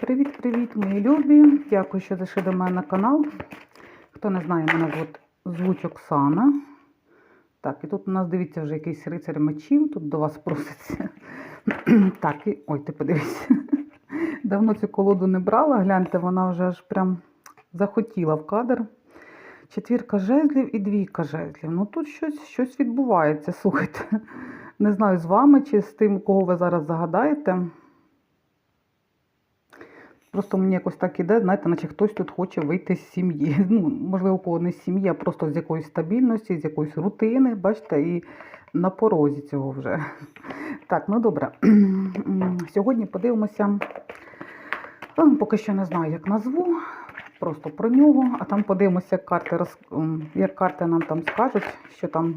Привіт-привіт, мої любі! Дякую, що зайшли до мене на канал. Хто не знає, мене звуть, звуть Оксана. Так, і тут у нас, дивіться, вже якийсь рицар мечів, тут до вас проситься. Так, і ой, ти подивись. Давно цю колоду не брала, гляньте, вона вже аж прям захотіла в кадр. Четвірка жезлів і двійка жезлів. Ну тут щось, щось відбувається, слухайте. Не знаю, з вами чи з тим, кого ви зараз загадаєте. Просто мені якось так іде, знаєте, наче хтось тут хоче вийти з сім'ї. Ну, можливо, у кого не з сім'ї, а просто з якоїсь стабільності, з якоїсь рутини, бачите, і на порозі цього вже. Так, ну добре. Сьогодні подивимося. ну, Поки що не знаю, як назву. Просто про нього, а там подивимося, як карти, роз... як карти нам там скажуть, що там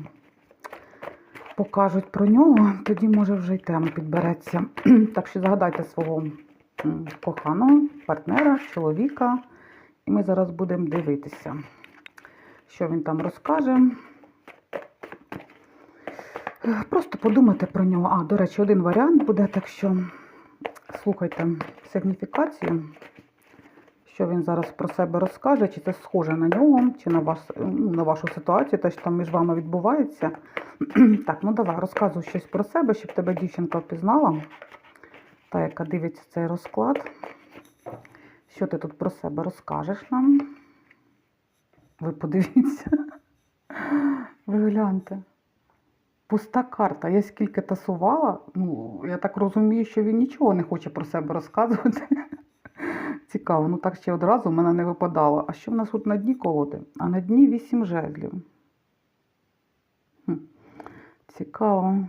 покажуть про нього, тоді може вже й тема підбереться. Так що загадайте свого коханого партнера, чоловіка. І ми зараз будемо дивитися, що він там розкаже. Просто подумайте про нього. А, до речі, один варіант буде, так що слухайте сигніфікацію, що він зараз про себе розкаже, чи це схоже на нього, чи на, вас, ну, на вашу ситуацію, те, що там між вами відбувається. Так, ну давай, розказуй щось про себе, щоб тебе дівчинка впізнала. Та, яка дивиться цей розклад. Що ти тут про себе розкажеш нам? Ви подивіться. Ви гляньте. Пуста карта. Я скільки тасувала, ну, я так розумію, що він нічого не хоче про себе розказувати. Цікаво, ну так ще одразу в мене не випадало. А що в нас тут на дні колоди? А на дні вісім жезлів. Хм. Цікаво.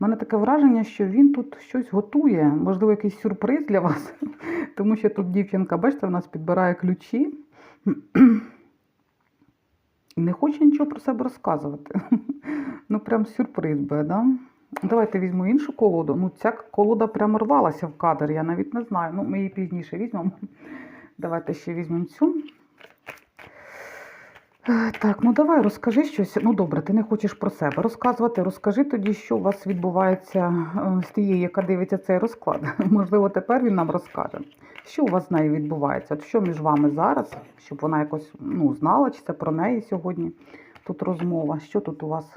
У мене таке враження, що він тут щось готує, можливо, якийсь сюрприз для вас. Тому що тут дівчинка, бачите, в нас підбирає ключі. І не хоче нічого про себе розказувати. Ну, прям сюрприз буде, да? Давайте візьму іншу колоду. Ну, ця колода прямо рвалася в кадр, я навіть не знаю. Ну, ми її пізніше візьмемо. Давайте ще візьмемо цю. Е, Так, ну давай розкажи щось. Ну добре, ти не хочеш про себе розказувати. Розкажи тоді, що у вас відбувається е, з тією, яка дивиться цей розклад. Можливо, тепер він нам розкаже. Що у вас з нею відбувається? От що між вами зараз, щоб вона якось ну, знала, чи це про неї сьогодні тут розмова. Що тут у вас?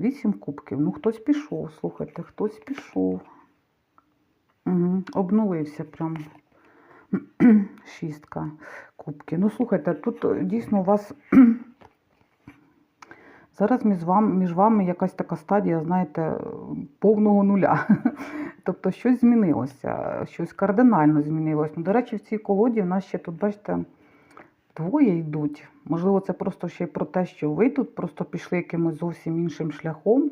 Вісім кубків. Ну, хтось пішов, слухайте, хтось пішов. Угу. Обнулився прям. Шістка кубків. Ну, слухайте, тут е, дійсно у вас зараз між вами, між вами якась така стадія, знаєте, повного нуля. Тобто щось змінилося, щось кардинально змінилось. Ну, до речі, в цій колоді в нас ще тут, бачите, двоє йдуть. Можливо, це просто ще й про те, що ви тут просто пішли якимось зовсім іншим шляхом.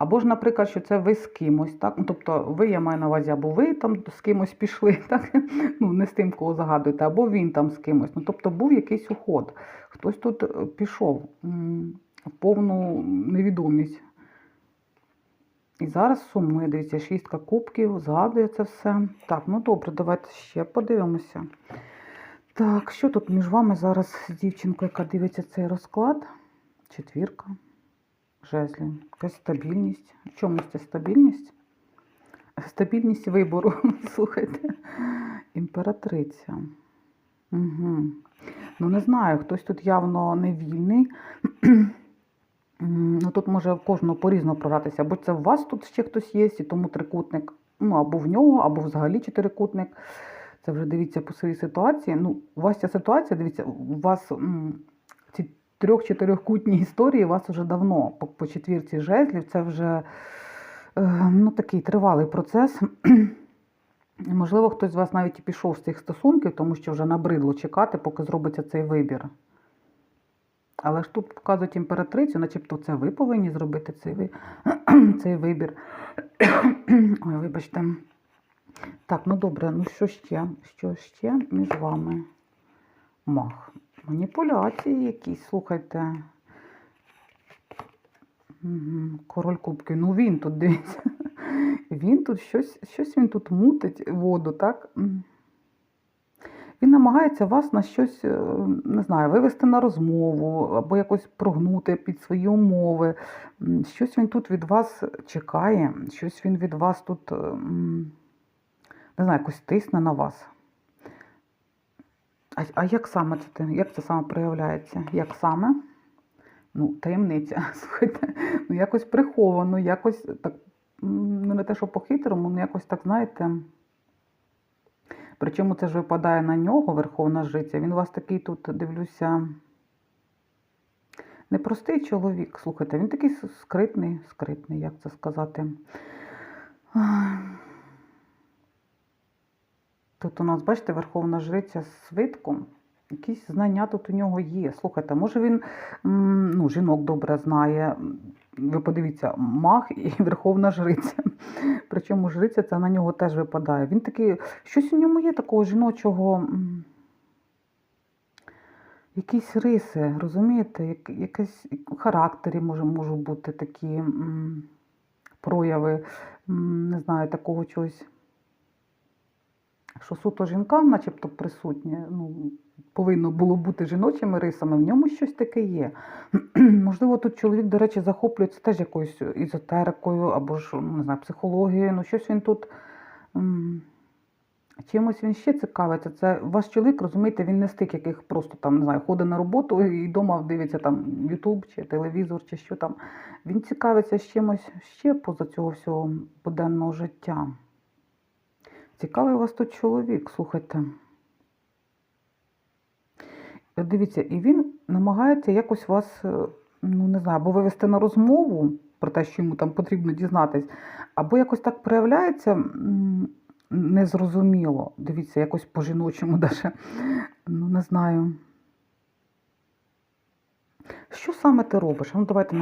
Або ж, наприклад, що це ви з кимось, так? Ну, тобто ви, я маю на увазі, або ви там з кимось пішли, так? Ну, не з тим, кого загадуєте, або він там з кимось. Ну, тобто був якийсь уход. Хтось тут е, пішов в повну невідомість. І зараз сумує, дивіться, шістка кубків, згадує це все. Так, ну добре, давайте ще подивимося. Так, що тут між вами зараз з дівчинкою, яка дивиться цей розклад? Четвірка. Жезлів. Якась стабільність. В чомусь це стабільність? Стабільність вибору. Слухайте. Імператриця. Угу. Ну, не знаю, хтось тут явно не вільний. Ну, тут може кожного по-різному програтися. Або це у вас тут ще хтось є, і тому трикутник. Ну, або в нього, або взагалі чотирикутник. Це вже дивіться по своїй ситуації. Ну, у вас ця ситуація, дивіться, у вас ці трьох-чотирьохкутні історії у вас вже давно по, по четвірці жезлів. Це вже е, ну, такий тривалий процес. Можливо, хтось з вас навіть і пішов з цих стосунків, тому що вже набридло чекати, поки зробиться цей вибір. Але ж тут показують імператрицю, начебто це ви повинні зробити цей, ви- цей вибір. Ой, вибачте. Так, ну добре, ну що ще? Що ще між вами? Мах. Маніпуляції якісь, слухайте. Король кубки. Ну він тут дивіться. Він тут щось, щось він тут мутить воду, так? Він намагається вас на щось, е, не знаю, вивести на розмову або якось прогнути під свої умови. Щось він тут від вас чекає, щось він від вас тут, е, не знаю, якось тисне на вас. А, а як саме це як це саме проявляється? Як саме? Ну, таємниця, слухайте, ну якось приховано, якось так, ну не те, що по-хитрому, ну якось так, знаєте. Причому це ж випадає на нього, Верховна Жриця. Він у вас такий тут, дивлюся, непростий чоловік. Слухайте, він такий скритний, скритний, як це сказати. Тут у нас, бачите, Верховна Жриця з свитком. Якісь знання тут у нього є. Слухайте, може він ну, жінок добре знає. Ви подивіться, маг і Верховна Жриця. Причому жриця це на нього теж випадає. Він такий, щось у ньому є такого жіночого. Якісь риси, розумієте? Як, якесь характері може, можуть бути такі прояви, не знаю, такого чогось що суто жінкам, начебто присутнє, ну, повинно було бути жіночими рисами, в ньому щось таке є. Можливо, тут чоловік, до речі, захоплюється теж якоюсь ізотерикою або ж, ну, не знаю, психологією. Ну, щось він тут. Чимось він ще цікавиться. Це ваш чоловік, розумієте, він не з тих, яких просто там, не знаю, ходить на роботу і вдома дивиться там Ютуб чи телевізор, чи що там. Він цікавиться чимось ще поза цього всього буденного життя. Цікавий у вас тут чоловік, слухайте. Е, Дивіться, і він намагається якось вас, е, ну не знаю, або вивести на розмову про те, що йому там потрібно дізнатись, або якось так проявляється незрозуміло. Дивіться, якось по-жіночому даже. Ну, не знаю. Що саме ти робиш? Ну, давайте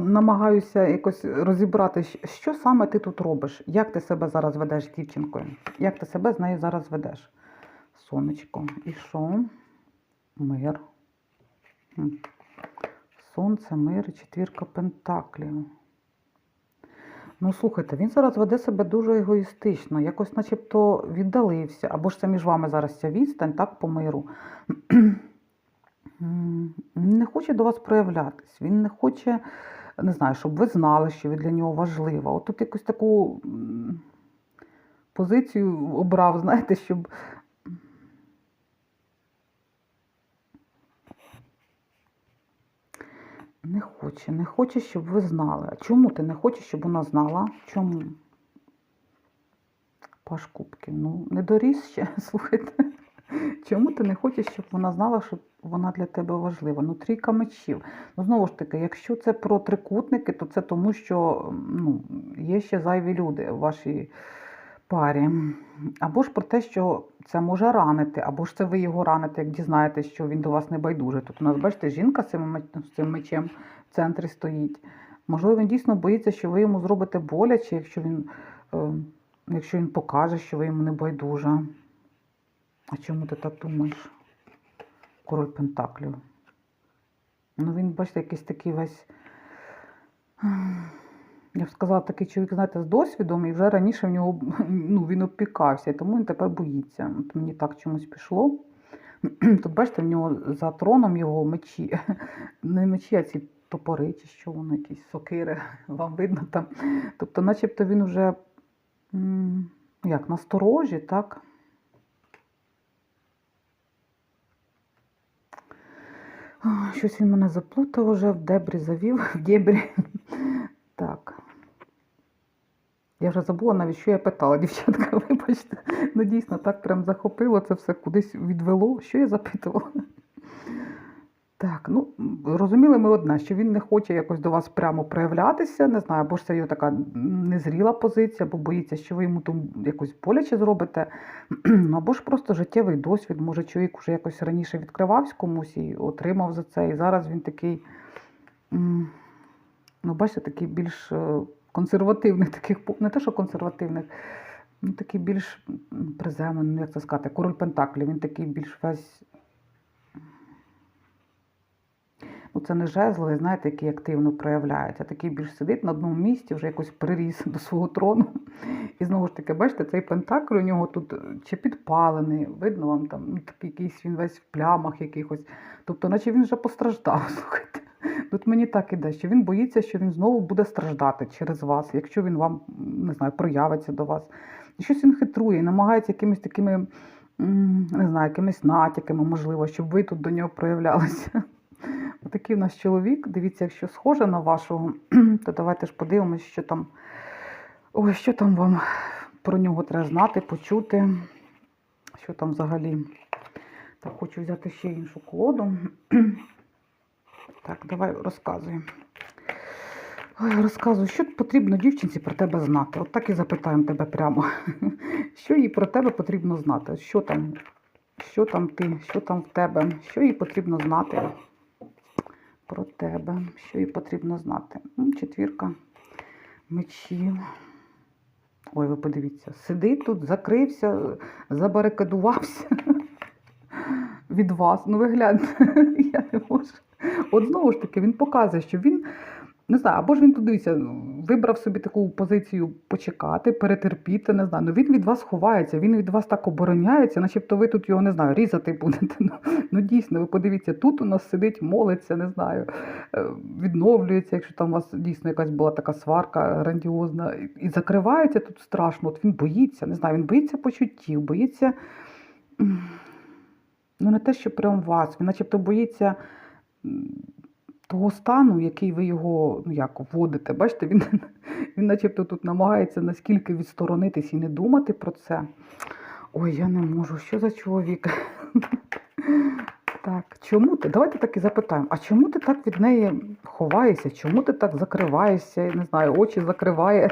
намагаюся якось розібрати, що саме ти тут робиш? Як ти себе зараз ведеш з дівчинкою? Як ти себе з нею зараз ведеш? Сонечко. І що? Мир. Сонце, мир четвірка пентаклів. Ну, слухайте, він зараз веде себе дуже егоїстично, якось начебто віддалився, або ж це між вами зараз ця відстань, так, по миру. Хоче до вас проявлятись, він не хоче, не знаю, щоб ви знали, що ви для нього важлива. От тут якусь таку позицію обрав, знаєте, щоб. Не хоче, не хоче, щоб ви знали. А чому ти не хочеш, щоб вона знала? Чому? Паш Кубків. Ну, не доріс ще, слухайте. Чому ти не хочеш, щоб вона знала, що вона для тебе важлива? Ну, трійка мечів. Ну, знову ж таки, якщо це про трикутники, то це тому, що ну, є ще зайві люди в вашій парі. Або ж про те, що це може ранити, або ж це ви його раните, як дізнаєтесь, що він до вас не байдужий. Тут у нас, бачите, жінка з цим, мечем в центрі стоїть. Можливо, він дійсно боїться, що ви йому зробите боляче, якщо він, е, якщо він покаже, що ви йому не байдужа. А чому ти так думаєш? Король Пентаклів. Ну, він, бачите, якийсь такий весь. Я б сказала, такий чоловік, знаєте, з досвідом, і вже раніше в нього ну, він опікався, і тому він тепер боїться. От мені так чомусь пішло. Тут, бачите, в нього за троном його мечі. Не мечі, а ці топори, чи що воно, якісь сокири, вам видно там. Тобто, начебто він вже як, насторожі, так? А, Щось він мене заплутав уже, в дебрі завів, в дебрі. Так. Я вже забула навіть, що я питала, дівчатка, вибачте. Ну дійсно, так прям захопило це все кудись відвело. Що я запитувала? Так, ну розуміли ми одне, що він не хоче якось до вас прямо проявлятися, не знаю, або ж це його така незріла позиція, або боїться, що ви йому там якось боляче зробите. Ну, або ж просто життєвий досвід. Може, чоловік вже якось раніше відкривався комусь і отримав за це. І зараз він такий, ну, бачите, такий більш е, консервативних таких, не те, що консервативних, ну такий більш приземлений, ну, як це сказати, король Пентаклів, він такий більш весь. Ну, це не жезловий, знаєте, який активно проявляється. Такий більш сидить на одному місці, вже якось приріс до свого трону І знову ж таки, бачите, цей пентакль у нього тут е, чи підпалений, видно вам там ну, такий якийсь він весь в плямах якихось. Тобто, наче він вже постраждав. Слухайте. Тут мені так іде, що він боїться, що він знову буде страждати через вас, якщо він вам не знаю, проявиться до вас. Щось він хитрує, намагається якимись такими, не знаю, якимись натяками, можливо, щоб ви тут до нього проявлялися. Отакий у нас чоловік. Дивіться, якщо схоже на вашого, то давайте ж подивимось, що там. Ой, що там вам про нього треба знати, почути. Що там взагалі? Так, хочу взяти ще іншу колоду. Так, давай розказуй. Ой, розказуй, що потрібно дівчинці про тебе знати. От так і запитаємо тебе прямо. Що їй про тебе потрібно знати? Що там? Що там ти? Що там в тебе? Що їй потрібно знати про тебе? Що їй потрібно знати? М, Четвірка мечів. Ой, ви подивіться, сидить тут, закрився, забарикадувався від вас. Ну, ви гляньте, я не можу. От знову ж таки, він показує, що він, не знаю, або ж він тут дивіться, вибрав собі таку позицію почекати, перетерпіти, не знаю. Ну він від вас ховається, він від вас так обороняється, начебто ви тут його не знаю, різати будете. Ну, ну дійсно, ви подивіться, тут у нас сидить, молиться, не знаю, е, відновлюється, якщо там у вас дійсно якась була така сварка грандіозна, і- закривається тут страшно. От він боїться, не знаю, він боїться почуттів, боїться. Ну, не те, що прям вас, він начебто боїться того стану, який ви його ну як вводите. Бачите, він, він начебто тут намагається наскільки відсторонитись і не думати про це. Ой, я не можу, що за чоловік? Так, чому ти? Давайте так і запитаємо, а чому ти так від неї ховаєшся? Чому ти так закриваєшся? Я Не знаю, очі закриває.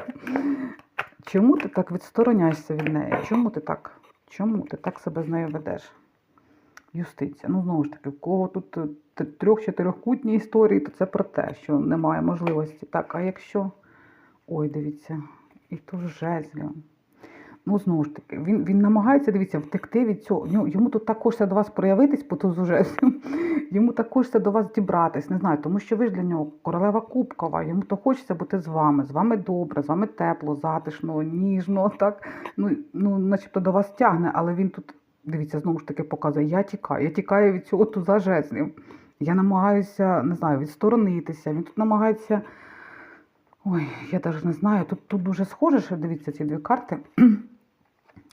Чому ти так відстороняєшся від неї? Чому ти так? Чому ти так себе з нею ведеш? Юстиція. Ну, знову ж таки, в кого тут е, трьох-чотирьохкутні історії, то це про те, що немає можливості. Так, а якщо. Ой, дивіться, і то жезлю. Ну, знову ж таки, він, він намагається, дивіться, втекти від цього. Йому, йому тут так хочеться до вас проявитись по тузу жезлю. Йому так хочеться до вас дібратись, не знаю, тому що ви ж для нього королева кубкова, йому то хочеться бути з вами, з вами добре, з вами тепло, затишно, ніжно, так. Ну, ну начебто до вас тягне, але він тут, дивіться, знову ж таки показує, я тікаю, я тікаю від цього туза жезлів. Я намагаюся, не знаю, відсторонитися. Він тут намагається. Ой, я навіть не знаю. Тут, тут дуже схоже, що дивіться ці дві карти.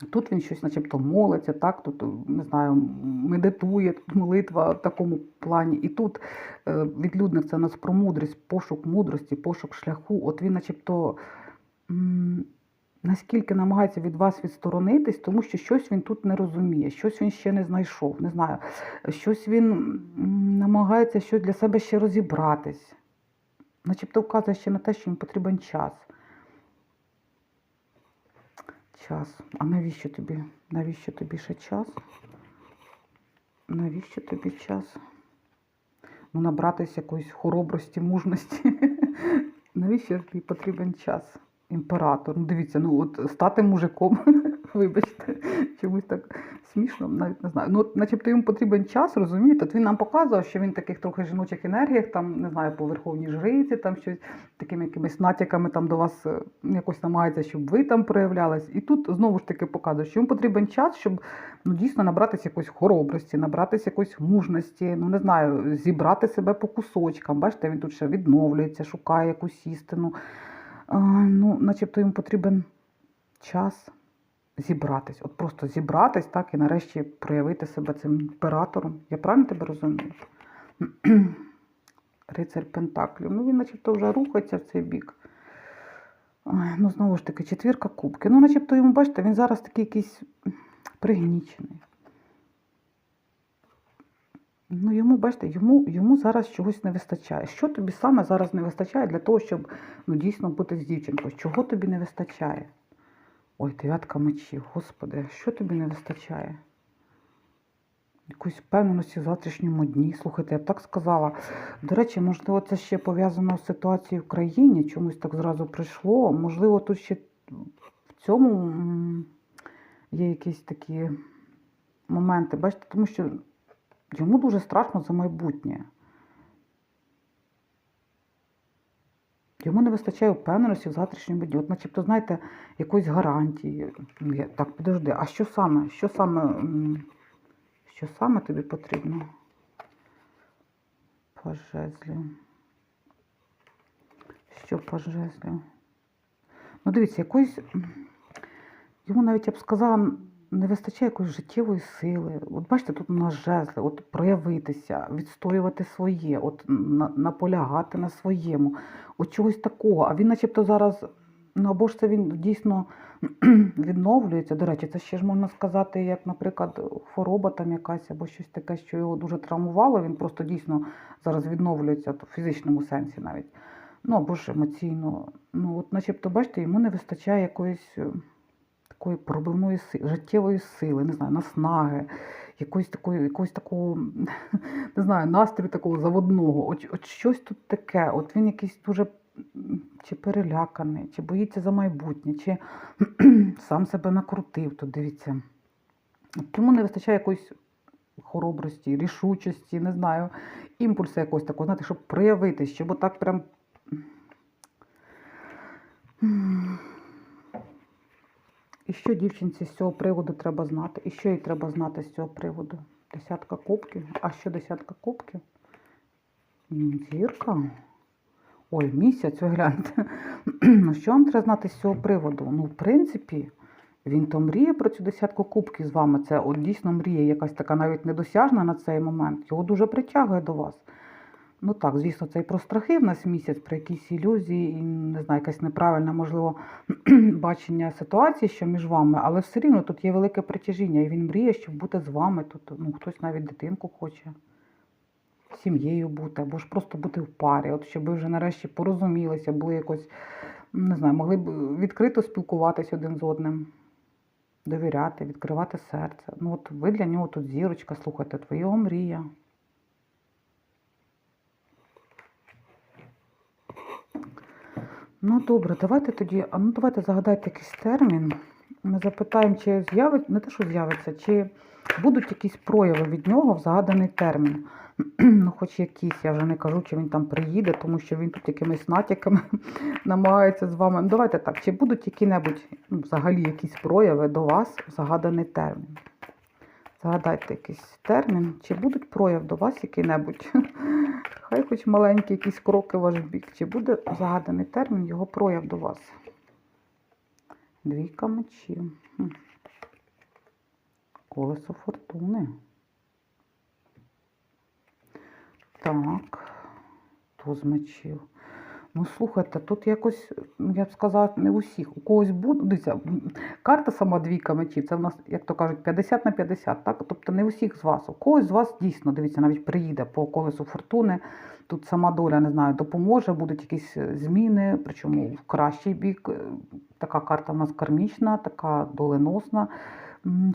Тут він щось начебто молиться, так, тут, не знаю, медитує, тут молитва в такому плані. І тут е, відлюдник це у нас про мудрість, пошук мудрості, пошук шляху. От він начебто наскільки намагається від вас відсторонитись, тому що щось він тут не розуміє, щось він ще не знайшов, не знаю, щось він намагається щось для себе ще розібратись. Начебто вказує ще на те, що їм потрібен час. Час. А навіщо тобі? Навіщо тобі ще час? Навіщо тобі час? Ну, набратися якоїсь хоробрості, мужності. навіщо тобі потрібен час? Імператор. Ну, дивіться, ну от стати мужиком, вибачте, чомусь так смішно, навіть не знаю. Ну, от, начебто йому потрібен час, розумієте? От він нам показував, що він таких трохи жіночих енергіях, там, не знаю, по верховній жриці, там щось такими якимись натяками там до вас е, якось намагається, щоб ви там проявлялись. І тут знову ж таки показує, що йому потрібен час, щоб ну, дійсно набратися якоїсь хоробрості, набратися якоїсь мужності, ну не знаю, зібрати себе по кусочкам. Бачите, він тут ще відновлюється, шукає якусь істину. Ну, начебто йому потрібен час зібратись. От просто зібратись, так, і нарешті проявити себе цим імператором. Я правильно тебе розумію? Рицар Пентаклів. Ну, він начебто вже рухається в цей бік. Ой, ну, знову ж таки, четвірка кубки. Ну, начебто йому, бачите, він зараз такий якийсь пригнічений. Ну, йому, бачите, йому, йому зараз чогось не вистачає. Що тобі саме зараз не вистачає для того, щоб ну, дійсно бути з дівчинкою? Чого тобі не вистачає? Ой, дев'ятка мечів, господи, що тобі не вистачає? Якоїсь впевненості в завтрашньому дні. Слухайте, я б так сказала. До речі, можливо, це ще пов'язано з ситуацією в країні, чомусь так зразу прийшло. Можливо, тут ще в цьому є якісь такі моменти. Бачите, тому що йому дуже страшно за майбутнє. Йому не вистачає впевненості в завтрашньому дні. От, начебто, знаєте, якоїсь гарантії. Так, підожди, а що саме? Що саме, що саме тобі потрібно? Пожезлів. Що пожезлів? Ну, дивіться, якоїсь. Йому навіть я б сказала, не вистачає якоїсь життєвої сили. От бачите, тут у нас жезли, от проявитися, відстоювати своє, от наполягати на своєму, от чогось такого. А він, начебто, зараз, ну або ж це він дійсно відновлюється. До речі, це ще ж можна сказати, як, наприклад, хвороба там якась, або щось таке, що його дуже травмувало. Він просто дійсно зараз відновлюється в фізичному сенсі навіть. Ну або ж емоційно. Ну, от, начебто, бачите, йому не вистачає якоїсь. Такої пробивної сили, життєвої сили, не знаю, наснаги, якоїсь такої, якогось такого, не знаю, настрою такого заводного. От, от щось тут таке. От він якийсь дуже чи переляканий, чи боїться за майбутнє, чи сам себе накрутив. Тут дивіться. От йому не вистачає якоїсь хоробрості, рішучості, не знаю, імпульсу якогось такого, знаєте, щоб проявитись, щоб отак прям. І що дівчинці з цього приводу треба знати? І що їй треба знати з цього приводу? Десятка кубків. А що десятка кубків? Зірка. Ой, місяць, ви гляньте. Ну, що вам треба знати з цього приводу? Ну, в принципі, він то мріє про цю десятку кубків з вами. Це от дійсно мрія, якась така навіть недосяжна на цей момент. Його дуже притягує до вас. Ну так, звісно, це і про страхи в нас місяць, про якісь ілюзії, і не знаю, якась неправильна, можливо, бачення ситуації, що між вами, але все рівно тут є велике притяжіння, і він мріє, щоб бути з вами. Тут ну, хтось навіть дитинку хоче, сім'єю бути, або ж просто бути в парі, от щоб ви вже нарешті порозумілися, були якось, не знаю, могли б відкрито спілкуватись один з одним, довіряти, відкривати серце. Ну от ви для нього тут зірочка, слухайте, його мрія. Ну добре, давайте тоді, а ну давайте загадайте якийсь термін. Ми запитаємо, чи з'явиться, не те, що з'явиться, чи будуть якісь прояви від нього в загаданий термін. ну, хоч якісь, я вже не кажу, чи він там приїде, тому що він тут якимись натяками намагається з вами. Ну, давайте так, чи будуть які-небудь, ну, взагалі якісь прояви до вас в загаданий термін? Загадайте якийсь термін, чи будуть прояв до вас який-небудь? Хай хоч маленькі якісь кроки в ваш бік. Чи буде загаданий термін його прояв до вас? Двійка мечів. Колесо фортуни. Так, туз мечів. Ну, слухайте, тут якось, ну, я б сказала, не у всіх. У когось буде. Карта сама двійка мечів, це в нас, як то кажуть, 50 на 50. Так? Тобто не у всіх з вас. У когось з вас дійсно, дивіться, навіть приїде по колесу фортуни. Тут сама доля, не знаю, допоможе, будуть якісь е, зміни, причому в кращий бік. Е, Така карта в нас кармічна, така доленосна.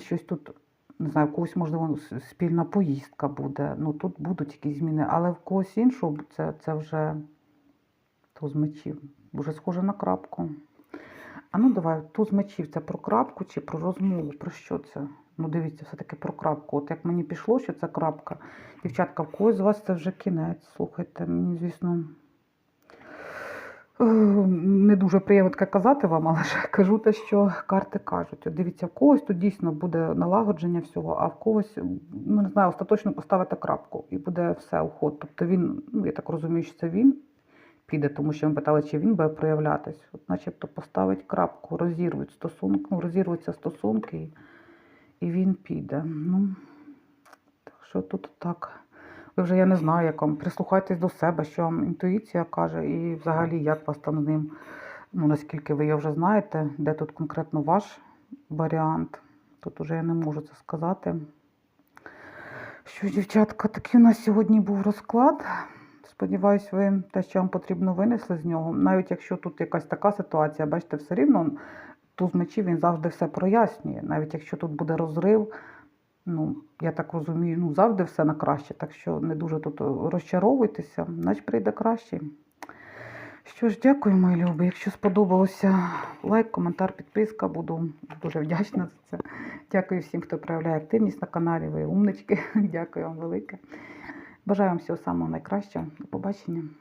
Щось тут, не знаю, у когось, можливо, спільна поїздка буде. Ну, тут будуть якісь зміни, але в когось іншого це, це вже туз мечів. Дуже схоже на крапку. А ну давай, туз мечів це про крапку чи про розмову? Про що це? Ну, дивіться, все-таки про крапку. От як мені пішло, що це крапка. Дівчатка, в когось з вас це вже кінець. Слухайте, мені, звісно, е, не дуже приємно таке казати вам, але ж кажу те, що карти кажуть. От дивіться, в когось тут дійсно буде налагодження всього, а в когось, ну не знаю, остаточно поставити крапку і буде все уход. Тобто він, ну я так розумію, що це він піде, тому що ми питали, чи він буде проявлятись. От начебто поставить крапку, розірвуть стосунки, ну, розірвуться стосунки, і, і він піде. Ну, так що тут так. Ви вже я не знаю, як вам. Прислухайтесь до себе, що вам інтуїція каже, і взагалі як вас там з ним, ну наскільки ви його вже знаєте, де тут конкретно ваш варіант. Тут уже я не можу це сказати. Що, дівчатка, такий у нас сьогодні був розклад. Сподіваюсь, ви те, що вам потрібно, винесли з нього. Навіть якщо тут якась така ситуація, бачите, все рівно туз мечів він завжди все прояснює. Навіть якщо тут буде розрив, ну, я так розумію, ну, завжди все на краще. Так що не дуже тут розчаровуйтеся, значить прийде краще. Що ж, дякую, мої любі. Якщо сподобалося, лайк, коментар, підписка, буду дуже вдячна за це. Дякую всім, хто проявляє активність на каналі. Ви умнички. Дякую вам велике. Бажаю вам всього самого найкращого. До побачення.